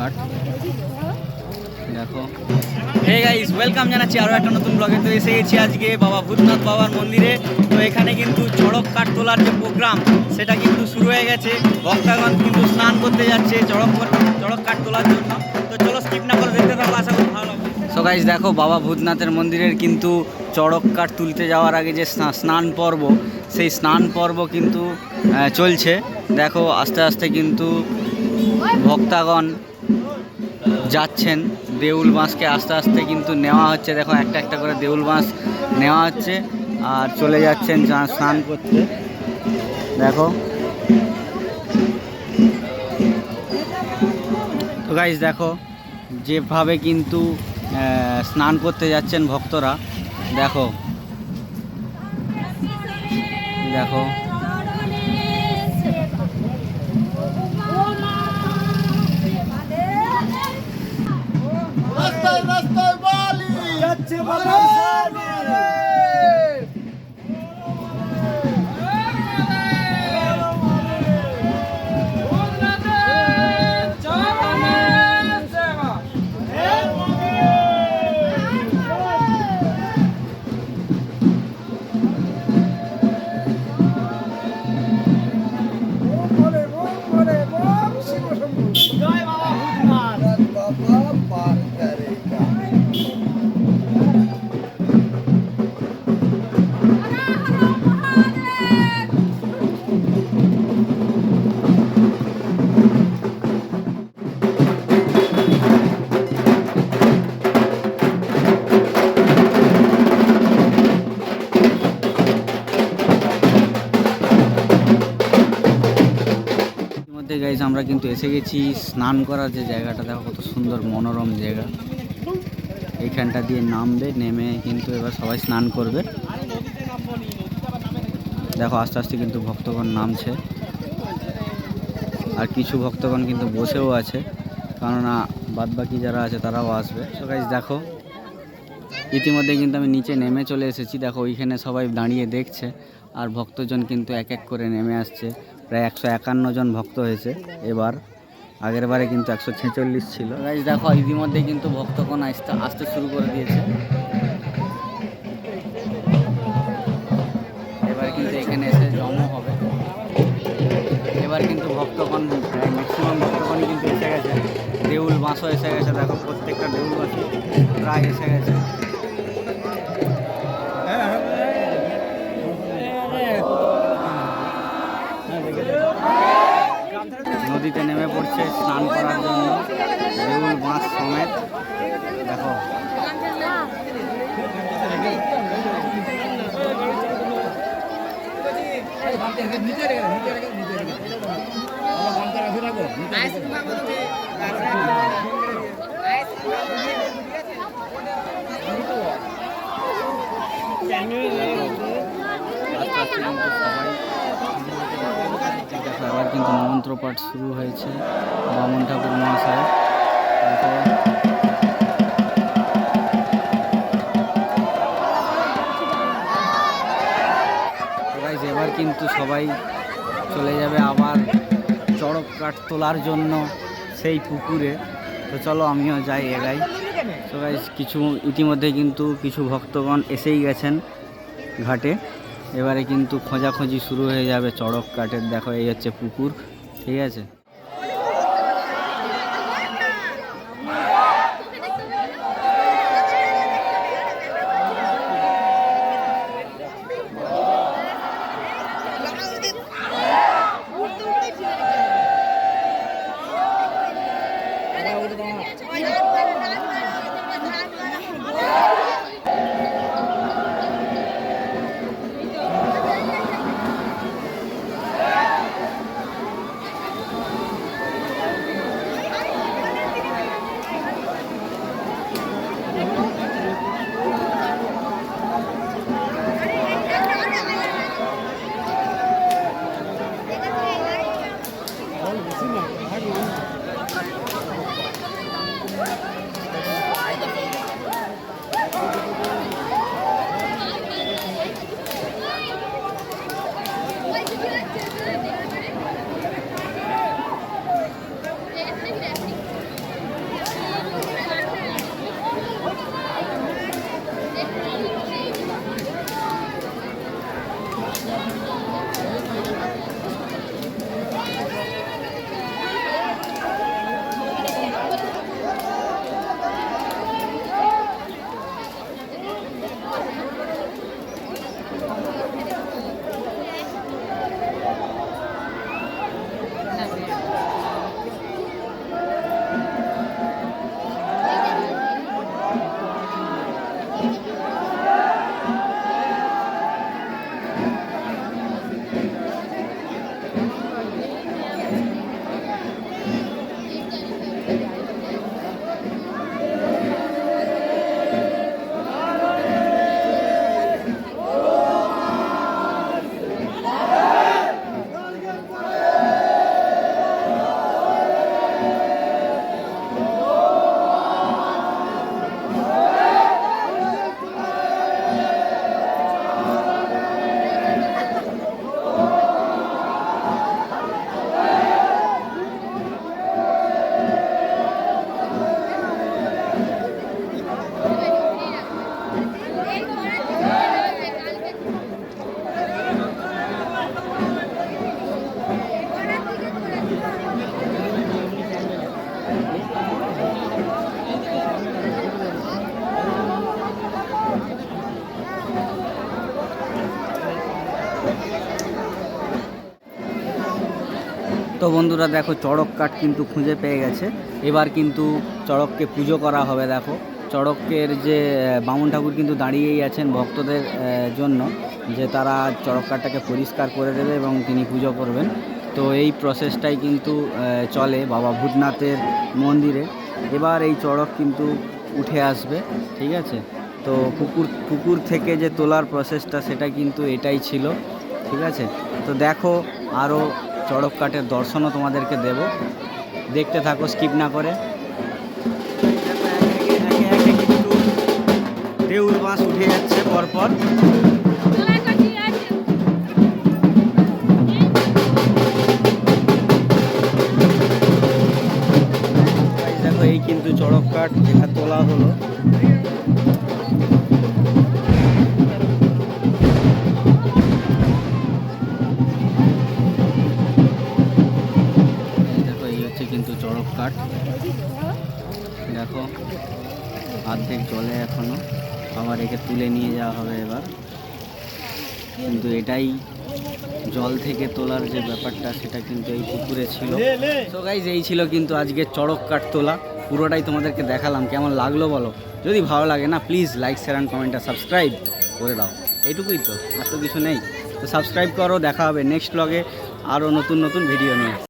কাঠ দেখো। Hey guys welcome জানাচ্ছি আরও একটা নতুন ব্লগে তো এসে গেছি আজকে বাবা ভূতনাথ বাবার মন্দিরে। তো এখানে কিন্তু চড়ক কাঠ তোলার যে প্রোগ্রাম সেটা কিন্তু শুরু হয়ে গেছে। ভক্তগণ কিন্তু স্নান করতে যাচ্ছে চড়ক চড়ক কাঠ তোলার জন্য। তো চলো স্কিপ না করে দেখতে থাকো, আশা করি ভালো লাগবে। সো গাইস দেখো বাবা ভূতনাথের মন্দিরের কিন্তু চড়ক কাঠ তুলতে যাওয়ার আগে যে স্না- স্নান পর্ব, সেই স্নান পর্ব কিন্তু চলছে। দেখো আস্তে আস্তে কিন্তু ভক্তাগণ যাচ্ছেন। দেউল বাঁশকে আস্তে আস্তে কিন্তু নেওয়া হচ্ছে। দেখো, একটা একটা করে দেউল বাঁশ নেওয়া হচ্ছে আর চলে যাচ্ছেন স্নান করতে। দেখো। তো গাইজ দেখো, যেভাবে কিন্তু স্নান করতে যাচ্ছেন ভক্তরা, দেখো। দেখো। রাস্তায় রাস্তায় বালি। যাচ্ছে বাবা গাইজ আমরা কিন্তু এসে গেছি। স্নান করার যে জায়গাটা, দেখো কত সুন্দর মনোরম জায়গা। এইখানটা দিয়ে নামবে, নেমে কিন্তু এবার সবাই স্নান করবে। দেখো, আস্তে আস্তে কিন্তু ভক্তগণ নামছে। আর কিছু ভক্তগণ কিন্তু বসেও আছে। কেননা বাদ বাকি যারা আছে, তারাও আসবে। তো গাইজ দেখো, ইতিমধ্যে কিন্তু আমি নিচে নেমে চলে এসেছি। দেখো, ওইখানে সবাই দাঁড়িয়ে দেখছে। আর ভক্তজন কিন্তু এক এক করে নেমে আসছে। প্রায় একশো একান্ন জন ভক্ত হয়েছে এবার। আগের বারে কিন্তু একশো ছেচল্লিশ ছিল। গাইজ দেখো ইতিমধ্যে কিন্তু ভক্তগণ আসতে আসতে শুরু করে দিয়েছে। এবার কিন্তু এখানে এসে জমা হবে। এবার কিন্তু ভক্তগণ ম্যাক্সিমাম ভক্তগণই কিন্তু এসে গেছে। দেউল বাঁশও এসে গেছে, দেখো, প্রত্যেকটা দেউল বাঁশই প্রায় এসে গেছে। নদীতে নেমে পড়ছে স্নান করার জন্য। বেউল মাছ সমেত। দেখো। আস্তে আস্তে কিন্তু সবাই দেখো এবার কিন্তু মন্ত্রপাঠ শুরু হয়েছে বামন ঠাকুর মহাশয়। এবার কিন্তু সবাই চলে যাবে আবার চড়ক কাঠ তোলার জন্য সেই পুকুরে। তো চলো আমিও যাই এগাই গাইজ কিছু ইতিমধ্যে কিন্তু কিছু ভক্তগণ এসেই গেছেন ঘাটে। এবারে কিন্তু খোঁজাখুঁজি শুরু হয়ে যাবে চড়ক কাঠের দেখো এই হচ্ছে পুকুর ঠিক আছে? তো বন্ধুরা দেখো চড়ক কাঠ কিন্তু খুঁজে পেয়ে গেছে। এবার কিন্তু চড়ককে পুজো করা হবে, দেখো। চড়কের যে বামুন ঠাকুর কিন্তু দাঁড়িয়েই আছেন ভক্তদের জন্য, যে তারা চড়ক কাঠটাকে পরিষ্কার করে দেবে এবং তিনি পুজো করবেন। তো এই প্রসেসটাই কিন্তু চলে বাবা ভূতনাথের মন্দিরে। এবার এই চড়ক কিন্তু উঠে আসবে, ঠিক আছে? তো পুকুর পুকুর থেকে যে তোলার প্রসেসটা সেটা কিন্তু এটাই ছিল, ঠিক আছে? তো দেখো আরও চড়ক কাঠের দর্শনও তোমাদেরকে দেব। দেখতে থাকো স্কিপ না করে। দেউল বাঁশ উঠে যাচ্ছে পরপর। দেখো, এই কিন্তু চড়ক কাঠ যেটা তোলা হলো। কাঠ দেখো অর্ধেক জলে এখনও। আবার একে তুলে নিয়ে যাওয়া হবে এবার। কিন্তু এটাই জল থেকে তোলার যে ব্যাপারটা সেটা কিন্তু এই পুকুরে ছিল। তো গাইজ এই ছিল কিন্তু আজকে চড়ক কাঠ তোলা। পুরোটাই তোমাদেরকে দেখালাম। কেমন লাগল বলো? যদি ভালো লাগে না please like share and comment R subscribe করে দাও। এইটুকুই তো আর তো কিছু নেই। তো সাবস্ক্রাইব করো দেখা হবে নেক্সট ব্লগে আরও নতুন নতুন ভিডিও নিয়ে।